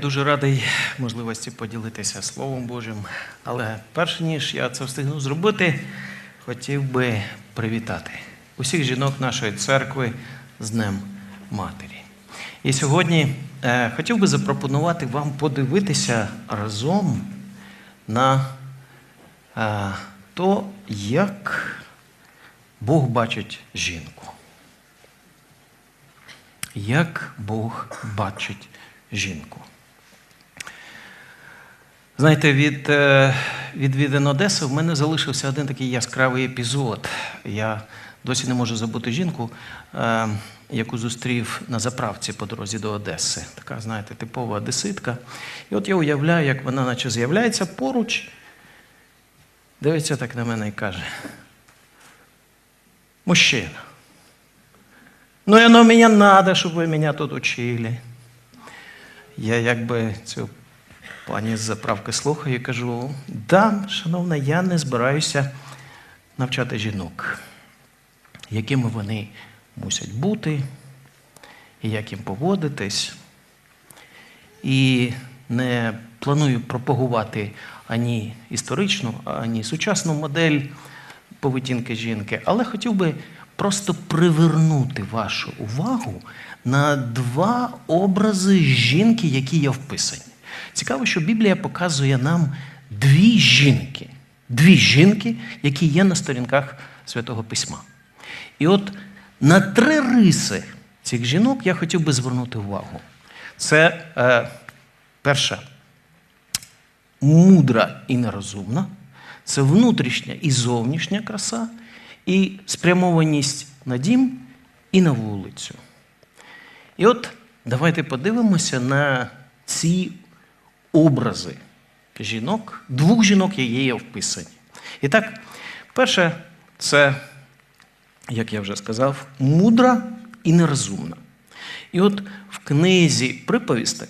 Дуже радий можливості поділитися Словом Божим. Але перш ніж я це встигну зробити, хотів би привітати усіх жінок нашої церкви з Днем Матері. І сьогодні е, хотів би запропонувати вам подивитися разом на е, то, як Бог бачить жінку. Як Бог бачить жінку. Знаєте, від е, відвідин Одеси в мене залишився один такий яскравий епізод. Я досі не можу забути жінку, е, яку зустрів на заправці по дорозі до Одеси. Така, знаєте, типова одеситка. І от я уявляю, як вона наче з'являється поруч, дивиться так на мене і каже: Мужчина, ну оно мені надо, щоб ви мене тут учили. Я якби цю пані з заправки слухаю і кажу: да, шановна, я не збираюся навчати жінок, якими вони мусять бути, і як їм поводитись. І не планую пропагувати ані історичну, ані сучасну модель поведінки жінки, але хотів би просто привернути вашу увагу на два образи жінки, які є вписані. Цікаво, що Біблія показує нам дві жінки, дві жінки, які є на сторінках Святого Письма. І от на три риси цих жінок я хотів би звернути увагу. Це е, перша мудра і нерозумна, це внутрішня і зовнішня краса, і спрямованість на дім і на вулицю. І от давайте подивимося на ці образи жінок, двох жінок, які є вписані. І так, перше, це, як я вже сказав, мудра і нерозумна. І от в книзі приповісток,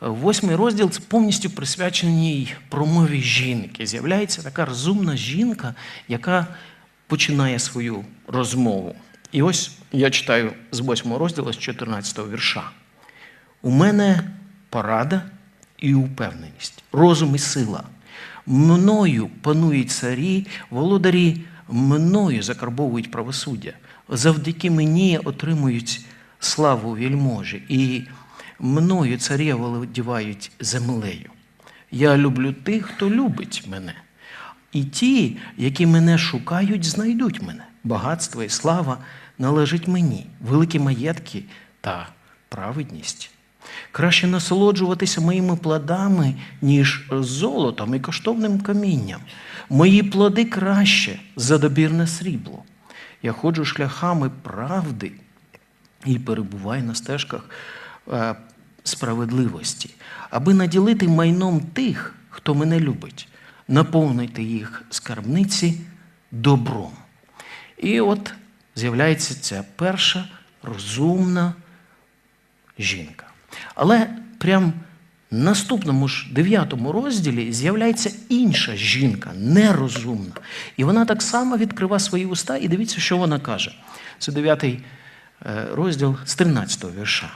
восьмий розділ це повністю присвячений промові жінки. З'являється така розумна жінка, яка починає свою розмову. І ось я читаю з восьмого розділу, з 14 вірша. У мене порада і упевненість, розум і сила. Мною панують царі, володарі мною закарбовують правосуддя. Завдяки мені отримують славу вільможі, і мною царі володівають землею. Я люблю тих, хто любить мене. І ті, які мене шукають, знайдуть мене. Багатство і слава належить мені, великі маєтки та праведність. Краще насолоджуватися моїми плодами, ніж золотом і коштовним камінням. Мої плоди краще за добірне срібло. Я ходжу шляхами правди і перебуваю на стежках е, справедливості, аби наділити майном тих, хто мене любить, наповнити їх скарбниці добром. І от з'являється ця перша розумна жінка. Але прям в наступному ж дев'ятому розділі з'являється інша жінка, нерозумна. І вона так само відкриває свої уста, і дивіться, що вона каже. Це дев'ятий е, розділ з 13 вірша.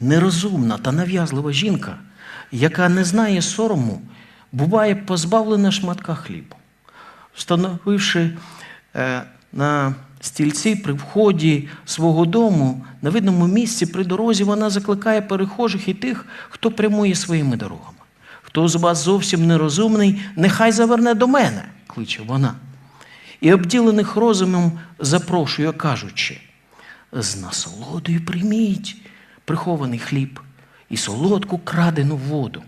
Нерозумна та нав'язлива жінка, яка не знає сорому, буває позбавлена шматка хлібу. Встановивши е, на стільці при вході свого дому, на видному місці при дорозі, вона закликає перехожих і тих, хто прямує своїми дорогами. Хто з вас зовсім нерозумний, нехай заверне до мене, кличе вона. І обділених розумом запрошує, кажучи, з насолодою прийміть прихований хліб і солодку крадену воду.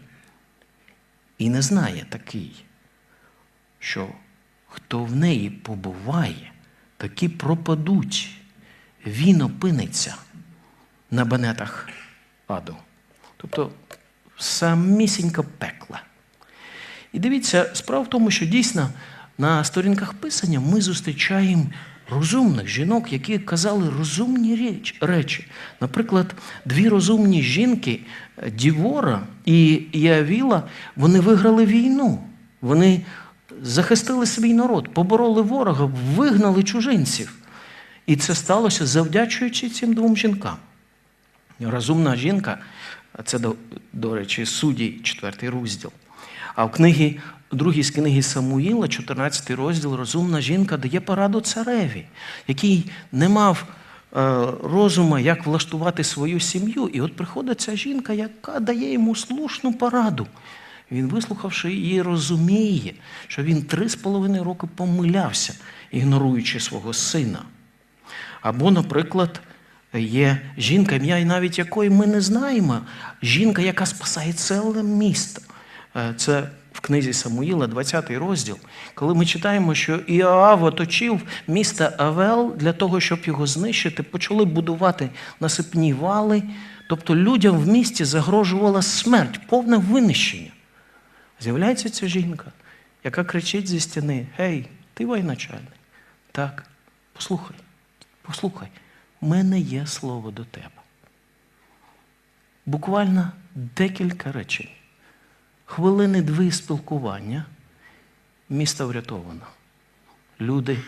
І не знає такий, що хто в неї побуває, такі пропадуть. Він опиниться на банетах аду. Тобто самісінька пекла. І дивіться, справа в тому, що дійсно на сторінках писання ми зустрічаємо розумних жінок, які казали розумні речі. Наприклад, дві розумні жінки Дівора і Явіла, вони виграли війну. Вони захистили свій народ, побороли ворога, вигнали чужинців. І це сталося завдячуючи цим двом жінкам. Розумна жінка Це, до, до речі, судді, четвертий розділ. А в книгі, другій з книги Самуїла, 14 розділ, розумна жінка дає пораду цареві, який не мав е, розуму, як влаштувати свою сім'ю. І от приходить ця жінка, яка дає йому слушну пораду. Він, вислухавши її, розуміє, що він три з половиною роки помилявся, ігноруючи свого сина. Або, наприклад, є жінка, ім'я навіть якої ми не знаємо, жінка, яка спасає ціле місто. Е, Це в книзі Самуїла, 20 розділ, коли ми читаємо, що Іоав оточив місто Авел для того, щоб його знищити, почали будувати насипні вали. Тобто людям в місті загрожувала смерть, повне винищення. З'являється ця жінка, яка кричить зі стіни: Гей, ти воєначальник. Так, послухай, послухай, в мене є слово до тебе. Буквально декілька речень. Хвилини дві спілкування, місто врятовано. Люди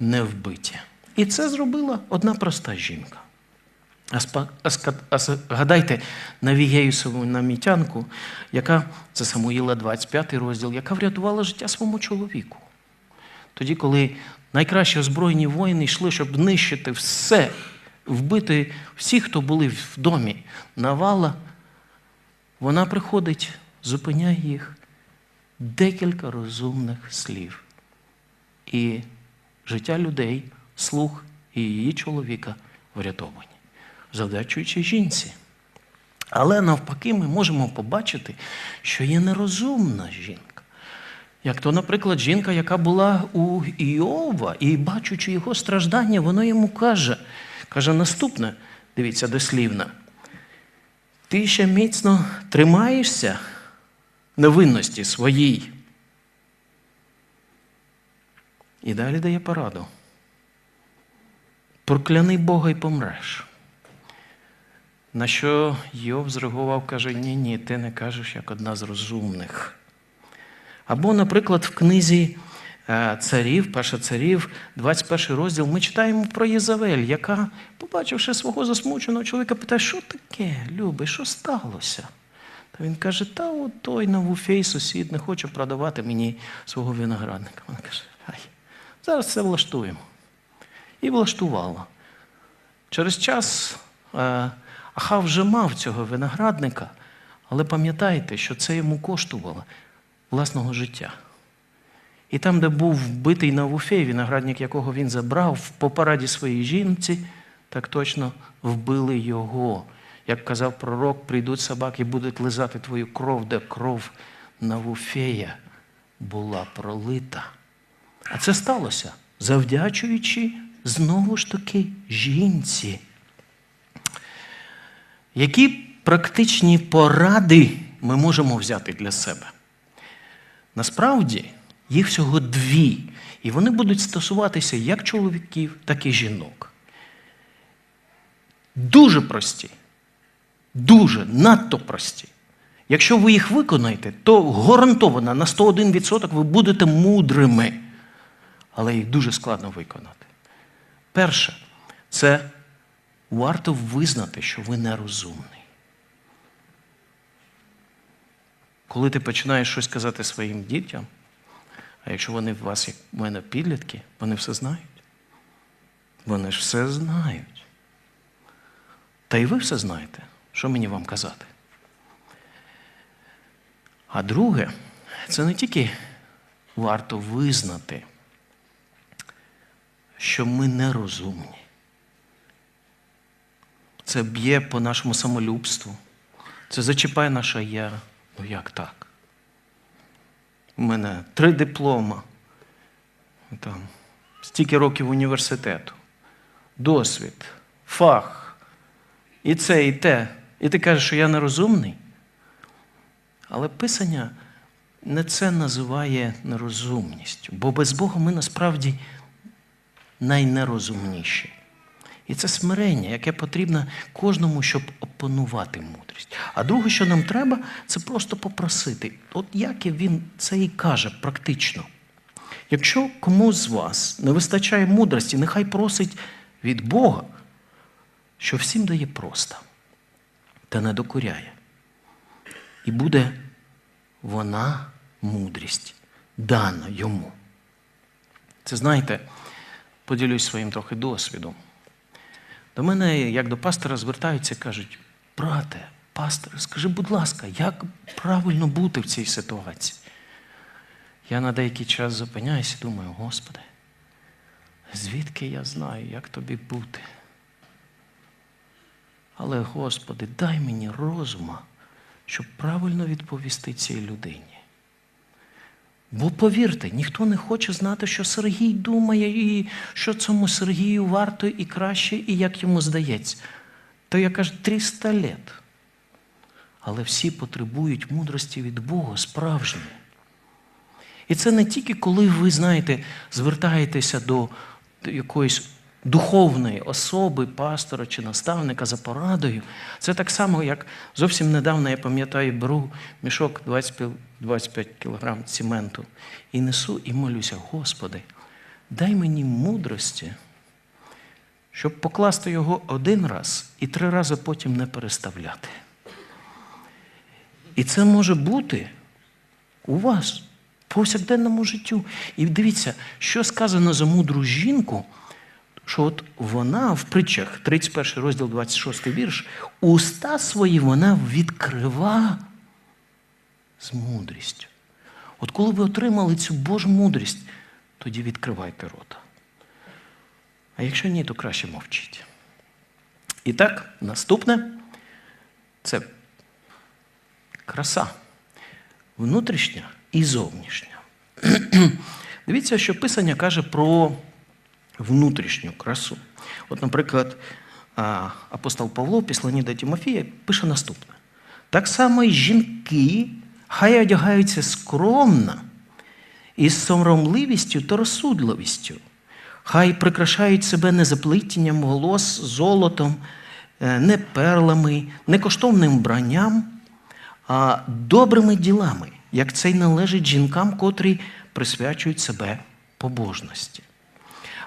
не вбиті. І це зробила одна проста жінка. А, згадайте Навігеюсову намітянку, яка, це Самуїла 25 розділ, яка врятувала життя своєму чоловіку. Тоді, коли найкращі озброєні воїни йшли, щоб нищити все, вбити всіх, хто були в домі навала, вона приходить, зупиняє їх декілька розумних слів. І життя людей, слух і її чоловіка врятовані, завдячуючи жінці. Але навпаки, ми можемо побачити, що є нерозумна жінка. Як то, наприклад, жінка, яка була у Іова, і бачучи його страждання, вона йому каже, каже наступне, дивіться, дослівно. Ти ще міцно тримаєшся невинності своїй. І далі дає пораду. Прокляни Бога і помреш. На що Йов зреагував, каже: ні, ні, ти не кажеш як одна з розумних. Або, наприклад, в книзі е, царів, перша царів, 21 розділ, ми читаємо про Єзавель, яка, побачивши свого засмученого чоловіка, питає, що таке, любий, що сталося? Та він каже, та от той Навуфей, сусід, не хоче продавати мені свого виноградника. Вона каже, ай, зараз все влаштуємо. І влаштувала. Через час е, Ахав вже мав цього виноградника, але пам'ятайте, що це йому коштувало власного життя. І там, де був вбитий Навуфей, виноградник, якого він забрав, по параді своїй жінці, так точно вбили його. Як казав пророк, прийдуть собаки і будуть лизати твою кров, де кров Навуфея була пролита. А це сталося, завдячуючи знову ж таки жінці. Які практичні поради ми можемо взяти для себе? Насправді, їх всього дві, і вони будуть стосуватися як чоловіків, так і жінок. Дуже прості, дуже надто прості. Якщо ви їх виконаєте, то гарантовано на 101% ви будете мудрими, але їх дуже складно виконати. Перше, це варто визнати, що ви нерозумний. Коли ти починаєш щось казати своїм дітям, а якщо вони в вас, як в мене, підлітки, вони все знають. Вони ж все знають. Та й ви все знаєте, що мені вам казати. А друге, це не тільки варто визнати, що ми нерозумні. Це б'є по нашому самолюбству. Це зачіпає наше я. Ну як так? У мене три диплома, там, стільки років університету, досвід, фах, і це, і те. І ти кажеш, що я нерозумний. Але Писання не це називає нерозумністю, бо без Бога ми насправді найнерозумніші. І це смирення, яке потрібно кожному, щоб опанувати мудрість. А друге, що нам треба, це просто попросити. От як він це і каже практично. Якщо комусь з вас не вистачає мудрості, нехай просить від Бога, що всім дає просто. та не докоряє. І буде вона мудрість дана йому. Це знаєте, поділюсь своїм трохи досвідом. До мене, як до пастора, звертаються і кажуть, брате, пастор, скажи, будь ласка, як правильно бути в цій ситуації? Я на деякий час зупиняюся і думаю, Господи, звідки я знаю, як тобі бути? Але, Господи, дай мені розума, щоб правильно відповісти цій людині. Бо повірте, ніхто не хоче знати, що Сергій думає, і що цьому Сергію варто і краще, і як йому здається. То я кажу, 300 літ. Але всі потребують мудрості від Бога справжньої. І це не тільки коли ви, знаєте, звертаєтеся до якоїсь духовної особи, пастора чи наставника за порадою. Це так само, як зовсім недавно, я пам'ятаю, беру мішок 25, 25 кг цементу і несу і молюся, Господи, дай мені мудрості, щоб покласти його один раз і три рази потім не переставляти. І це може бути у вас в повсякденному життю. І дивіться, що сказано за мудру жінку, що от вона в притчах, 31 розділ, 26 вірш, уста свої вона відкрива з мудрістю. От коли ви отримали цю Божу мудрість, тоді відкривайте рота. А якщо ні, то краще мовчіть. І так, наступне це краса. Внутрішня і зовнішня. Дивіться, що Писання каже про внутрішню красу. От, наприклад, апостол Павло, післані до Тимофія, пише наступне: так само й жінки хай одягаються скромно, із соромливістю та розсудливістю, хай прикрашають себе не заплетінням волос, золотом, е, не перлами, не коштовним вбранням, а добрими ділами, як це й належить жінкам, котрі присвячують себе побожності.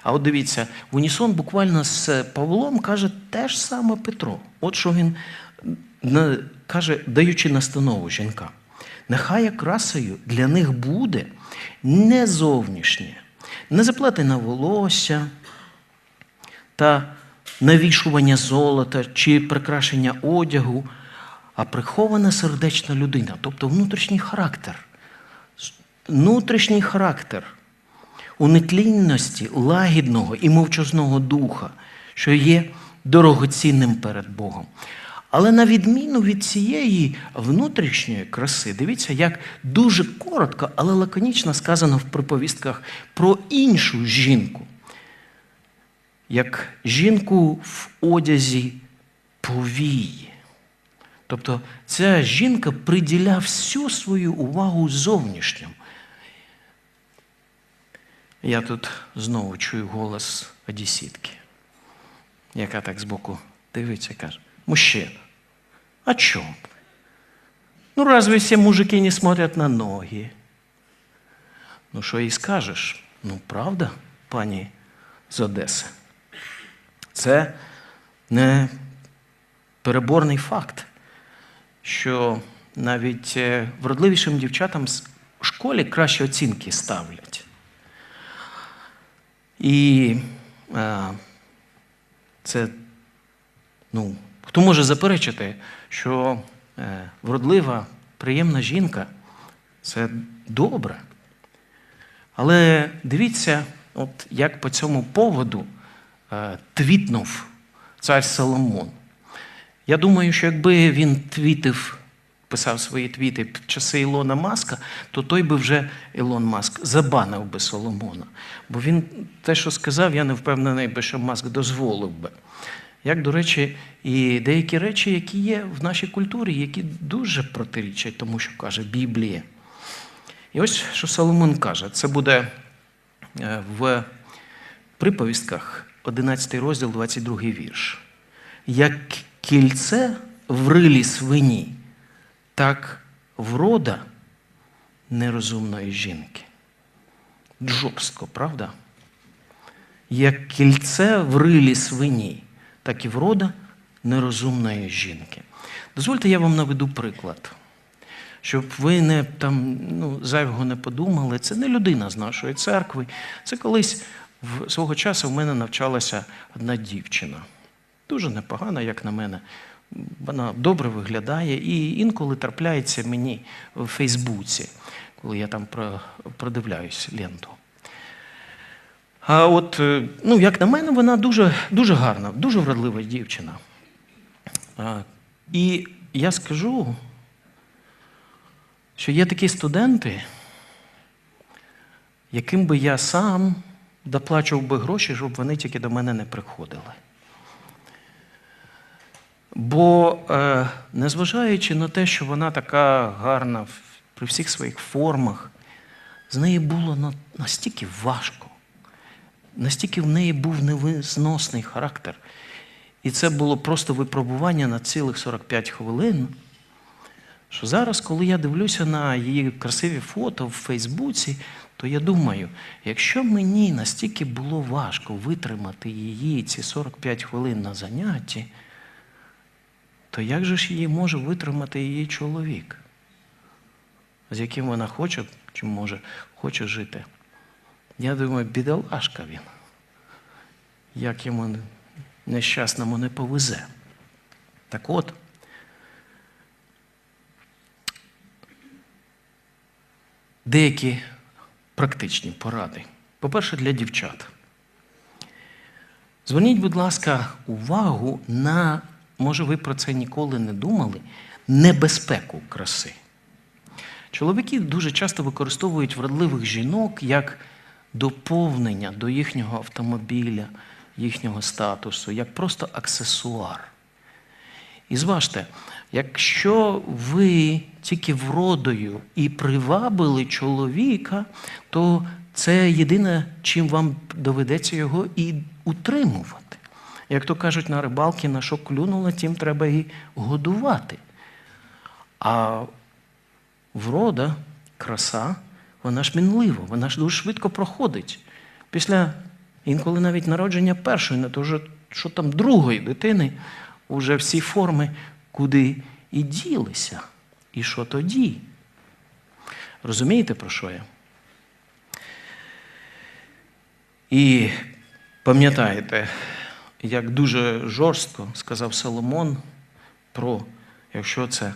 А от дивіться, унісон буквально з Павлом каже те ж саме Петро. От що він каже, даючи настанову жінкам. Нехай красою для них буде не зовнішнє, не заплетене волосся та навішування золота чи прикрашення одягу, а прихована сердечна людина, тобто внутрішній характер. Внутрішній характер у лагідного і мовчазного духа, що є дорогоцінним перед Богом. Але на відміну від цієї внутрішньої краси, дивіться, як дуже коротко, але лаконічно сказано в приповістках про іншу жінку, як жінку в одязі повії. Тобто ця жінка приділяє всю свою увагу зовнішньому. Я тут знову чую голос одесітки, яка так збоку дивиться і каже, мужчина, а чому? Ну, разве все мужики не смотрят на ноги? Ну, що їй скажеш? Ну, правда, пані з Одеси? Це не переборний факт, що навіть е, вродливішим дівчатам в школі кращі оцінки ставлять. І а, це, ну, хто може заперечити, що е, вродлива, приємна жінка це добре. Але дивіться, от як по цьому поводу е, твітнув цар Соломон. Я думаю, що якби він твітив писав свої твіти в часи Ілона Маска, то той би вже Ілон Маск забанив би Соломона. Бо він те, що сказав, я не впевнений би, що Маск дозволив би. Як, до речі, і деякі речі, які є в нашій культурі, які дуже протирічать тому, що каже Біблія. І ось що Соломон каже, це буде е, в приповістках, 11 розділ, 22 вірш. Як кільце в рилі свині, так врода нерозумної жінки. Жорстко, правда? Як кільце в рилі свині, так і врода нерозумної жінки. Дозвольте, я вам наведу приклад. Щоб ви не там ну, зайвого не подумали, це не людина з нашої церкви. Це колись в свого часу в мене навчалася одна дівчина. Дуже непогана, як на мене. Вона добре виглядає і інколи трапляється мені в Фейсбуці, коли я там продивляюсь ленту. А от, е, ну, як на мене, вона дуже, дуже гарна, дуже вродлива дівчина. А, І я скажу, що є такі студенти, яким би я сам доплачував би гроші, щоб вони тільки до мене не приходили. Бо, е, незважаючи на те, що вона така гарна при всіх своїх формах, з неї було настільки важко, настільки в неї був невизносний характер. І це було просто випробування на цілих 45 хвилин. Що зараз, коли я дивлюся на її красиві фото в Фейсбуці, то я думаю, якщо мені настільки було важко витримати її ці 45 хвилин на занятті, то як же ж її може витримати її чоловік, з яким вона хоче, чи може хоче жити? Я думаю, бідолашка він. Як йому нещасному не повезе. Так от, деякі практичні поради. По-перше, для дівчат. Зверніть, будь ласка, увагу на, може, ви про це ніколи не думали, небезпеку краси. Чоловіки дуже часто використовують вродливих жінок як доповнення до їхнього автомобіля, їхнього статусу, як просто аксесуар. І зважте, якщо ви тільки вродою і привабили чоловіка, то це єдине, чим вам доведеться його і утримувати. Як то кажуть на рибалки, на що клюнуло, тим треба і годувати. А врода, краса, вона ж мінлива, вона ж дуже швидко проходить. Після інколи навіть народження першої, не то вже, що там другої дитини, вже всі форми куди і ділися. І що тоді? Розумієте, про що я? І пам'ятаєте, як дуже жорстко сказав Соломон про, якщо це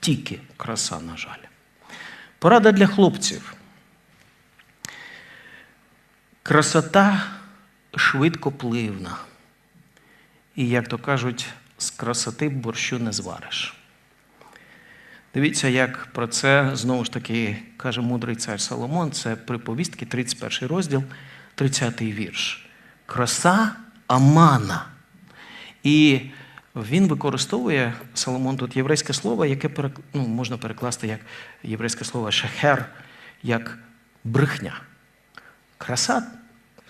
тільки краса, на жаль. Порада для хлопців. Красота швидкопливна. І, як то кажуть, з красоти борщу не звариш. Дивіться, як про це знову ж таки каже мудрий цар Соломон, це приповістки, 31 розділ, 30 вірш. Краса Амана. І він використовує Соломон тут єврейське слово, яке ну, можна перекласти як єврейське слово шехер, як брехня. Краса,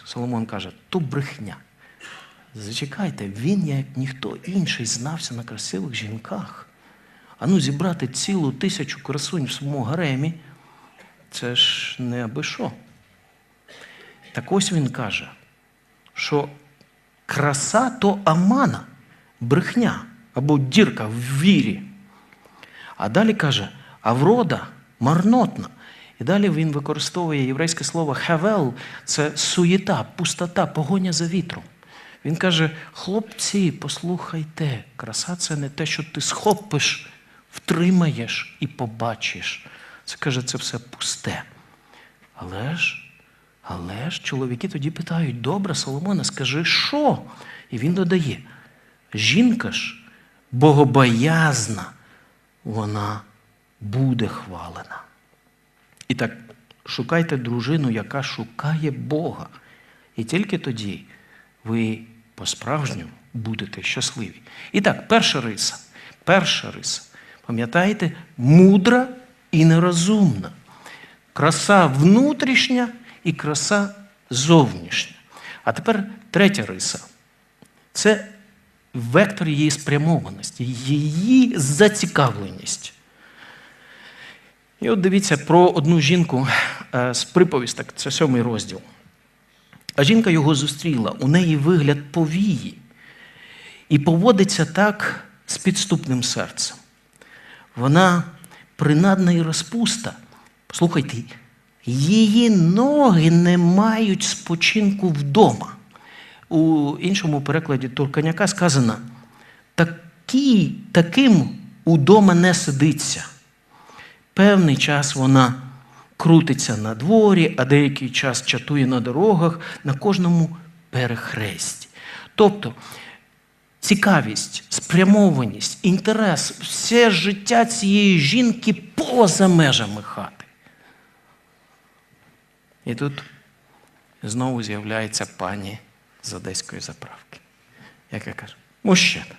Соломон каже, то брехня. Зачекайте, він, як ніхто інший, знався на красивих жінках. А ну, зібрати цілу тисячу красунь в своєму гаремі, це ж не аби що. Так ось він каже, що краса то амана, брехня або дірка в вірі. А далі каже, а врода марнотна. І далі він використовує єврейське слово хавел це суєта, пустота, погоня за вітром. Він каже: хлопці, послухайте, краса це не те, що ти схопиш, втримаєш і побачиш. Це каже, це все пусте. Але ж, але ж чоловіки тоді питають: добре, Соломоне, скажи, що? І він додає: жінка ж богобоязна, вона буде хвалена. І так, шукайте дружину, яка шукає Бога. І тільки тоді ви по-справжньому будете щасливі. І так, перша риса. Перша риса. Пам'ятаєте, мудра і нерозумна. Краса внутрішня і краса зовнішня. А тепер третя риса. Це вектор її спрямованості, її зацікавленість. І от дивіться про одну жінку е, з приповісток, це сьомий розділ. А жінка його зустріла, у неї вигляд повії, і поводиться так з підступним серцем. вона принадна і розпуста. Послухайте, її ноги не мають спочинку вдома. У іншому перекладі Турканяка сказано, такі, таким удома не сидиться. Певний час вона крутиться на дворі, а деякий час чатує на дорогах на кожному перехресті. Тобто цікавість, спрямованість, інтерес, все життя цієї жінки поза межами хати. І тут знову з'являється пані з одеської заправки, яка каже: мужчина,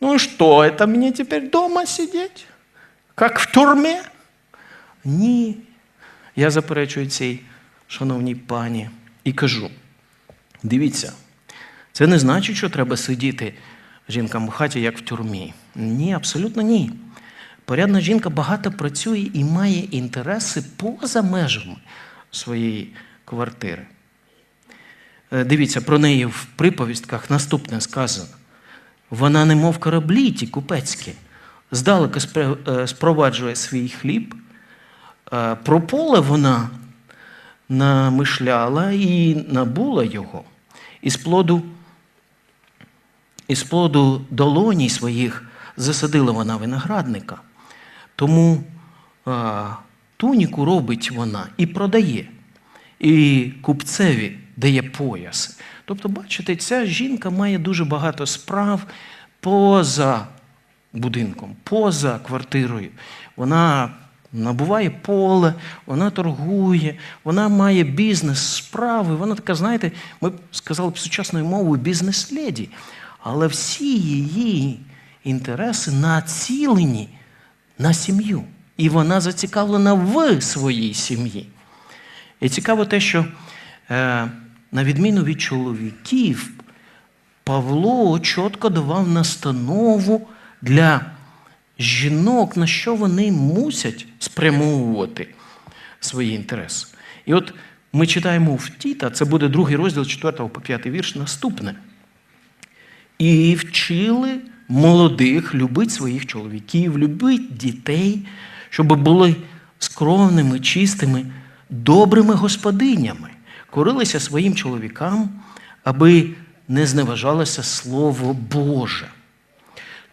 ну що, це мені тепер вдома сидіти? Як в тюрмі? Ні. Я заперечую цій шановній пані і кажу: дивіться, це не значить, що треба сидіти жінкам в хаті, як в тюрмі. Ні, абсолютно ні. Порядна жінка багато працює і має інтереси поза межами своєї квартири. Е, Дивіться, про неї в приповістках наступне сказано. Вона не мов кораблі ті купецькі, здалека е, спроваджує свій хліб. Е, Про поле вона намишляла і набула його. Із плоду, із плоду долоній своїх засадила вона виноградника. Тому туніку робить вона і продає, і купцеві дає пояс. Тобто, бачите, ця жінка має дуже багато справ поза будинком, поза квартирою. Вона набуває поле, вона торгує, вона має бізнес, справи. Вона така, знаєте, ми б сказали б сучасною мовою бізнес-леді. Але всі її інтереси націлені на сім'ю. І вона зацікавлена в своїй сім'ї. І цікаво те, що е, на відміну від чоловіків, Павло чітко давав настанову для жінок, на що вони мусять спрямовувати свої інтереси. І от ми читаємо в Тіта, це буде другий розділ 4 по 5 вірш, наступне. І вчили молодих любити своїх чоловіків, любити дітей, щоб були скромними, чистими, добрими господинями, корилися своїм чоловікам, аби не зневажалося Слово Боже.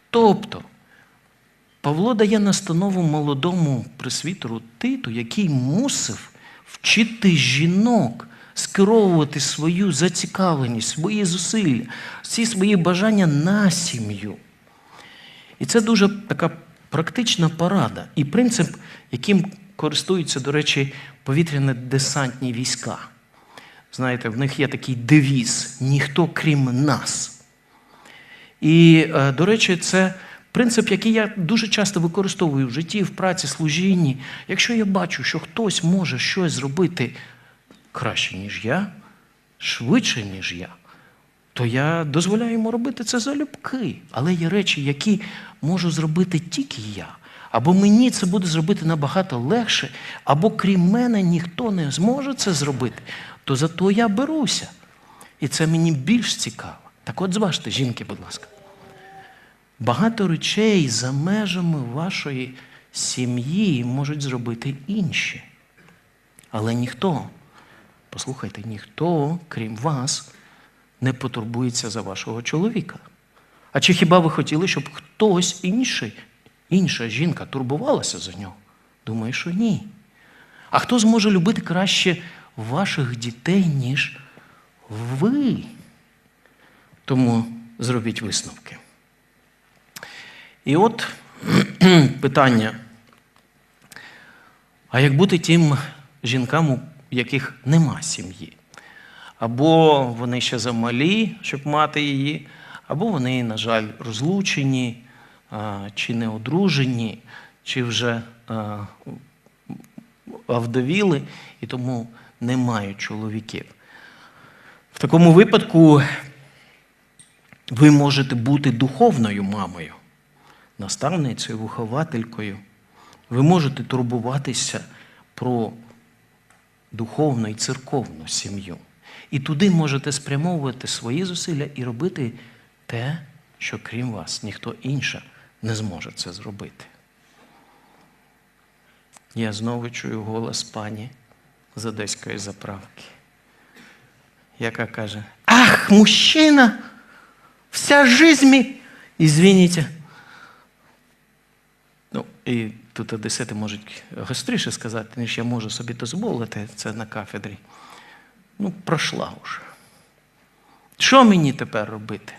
Тобто, Павло дає настанову молодому пресвітеру Титу, який мусив вчити жінок скеровувати свою зацікавленість, свої зусилля, всі свої бажання на сім'ю. І це дуже така практична порада і принцип, яким користуються, до речі, повітряно-десантні війська. Знаєте, в них є такий девіз ніхто крім нас. І, е, до речі, це принцип, який я дуже часто використовую в житті, в праці, служінні. Якщо я бачу, що хтось може щось зробити краще, ніж я, швидше, ніж я, то я дозволяю йому робити це залюбки. Але є речі, які можу зробити тільки я. Або мені це буде зробити набагато легше, або крім мене ніхто не зможе це зробити, то зато я беруся. І це мені більш цікаво. Так от зважте, жінки, будь ласка. Багато речей за межами вашої сім'ї можуть зробити інші. Але ніхто, послухайте, ніхто, крім вас, не потурбується за вашого чоловіка. А чи хіба ви хотіли, щоб хтось інший, інша жінка турбувалася за нього? Думаю, що ні. А хто зможе любити краще ваших дітей, ніж ви? Тому зробіть висновки. І от питання. А як бути тим жінкам, у яких нема сім'ї? Або вони ще замалі, щоб мати її, або вони, на жаль, розлучені, чи не одружені, чи вже овдовіли, і тому не мають чоловіків. В такому випадку ви можете бути духовною мамою, наставницею, вихователькою. Ви можете турбуватися про духовну і церковну сім'ю. І туди можете спрямовувати свої зусилля і робити те, що крім вас ніхто інше не зможе це зробити. я знову чую голос пані з одеської заправки, яка каже: Ах, мужчина! Вся жизнь ми... Извините. Ну, і тут одесити можуть гостріше сказати, ніж я можу собі дозволити це на кафедрі. Ну, пройшла вже. Що мені тепер робити?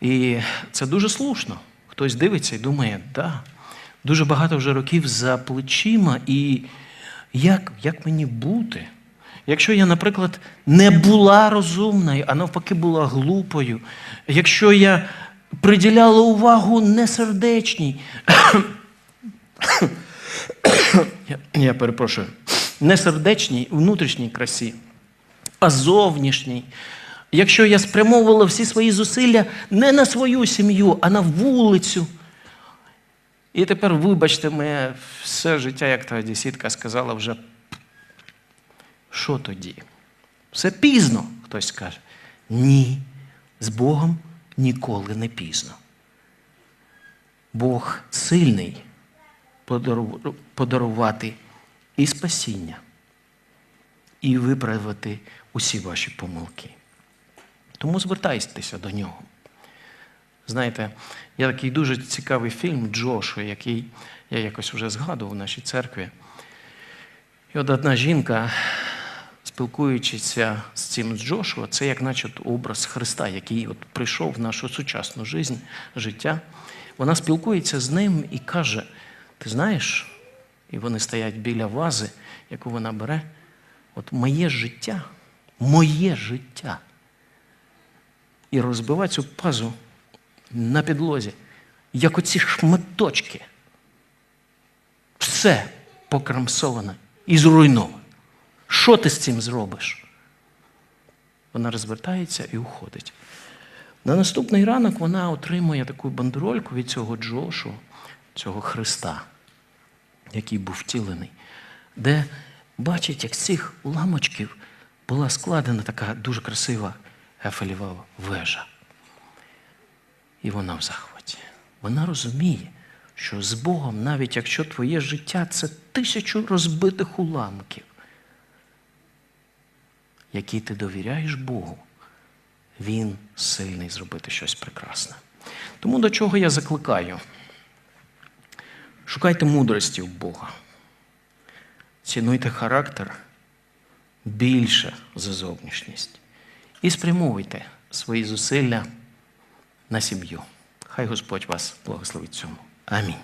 І це дуже слушно. Хтось дивиться і думає, да, дуже багато вже років за плечима, і як, як мені бути? Якщо я, наприклад, не була розумною, а навпаки була глупою, якщо я приділяла увагу несердечній, я, я перепрошую, несердечній внутрішній красі, а зовнішній. Якщо я спрямовувала всі свої зусилля не на свою сім'ю, а на вулицю. І тепер, вибачте, моє все життя, як та одесітка сказала, вже що тоді? Все пізно, хтось скаже. Ні, з Богом ніколи не пізно. Бог сильний подарувати і спасіння, і виправити усі ваші помилки. Тому звертайтеся до нього. Знаєте, є такий дуже цікавий фільм Джошуа, який я якось вже згадував в нашій церкві. І от одна жінка, спілкуючися з цим Джошуа, це як наче образ Христа, який от прийшов в нашу сучасну жизнь, життя. Вона спілкується з ним і каже: ти знаєш, і вони стоять біля вази, яку вона бере. От моє життя, моє життя. І розбиває цю пазу на підлозі, як оці шматочки. Все покрамсоване і зруйноване. Що ти з цим зробиш? Вона розвертається і уходить. На наступний ранок вона отримує таку бандерольку від цього Джошу, цього Христа, який був втілений, де бачить, як з цих уламочків була складена така дуже красива Ефелєва вежа. І вона в захваті. Вона розуміє, що з Богом, навіть якщо твоє життя це тисячу розбитих уламків, які ти довіряєш Богу, Він сильний зробити щось прекрасне. Тому до чого я закликаю? Шукайте мудрості в Бога. Цінуйте характер більше за зовнішність. І спрямовуйте свої зусилля на сім'ю. Хай Господь вас благословить цьому. Амінь.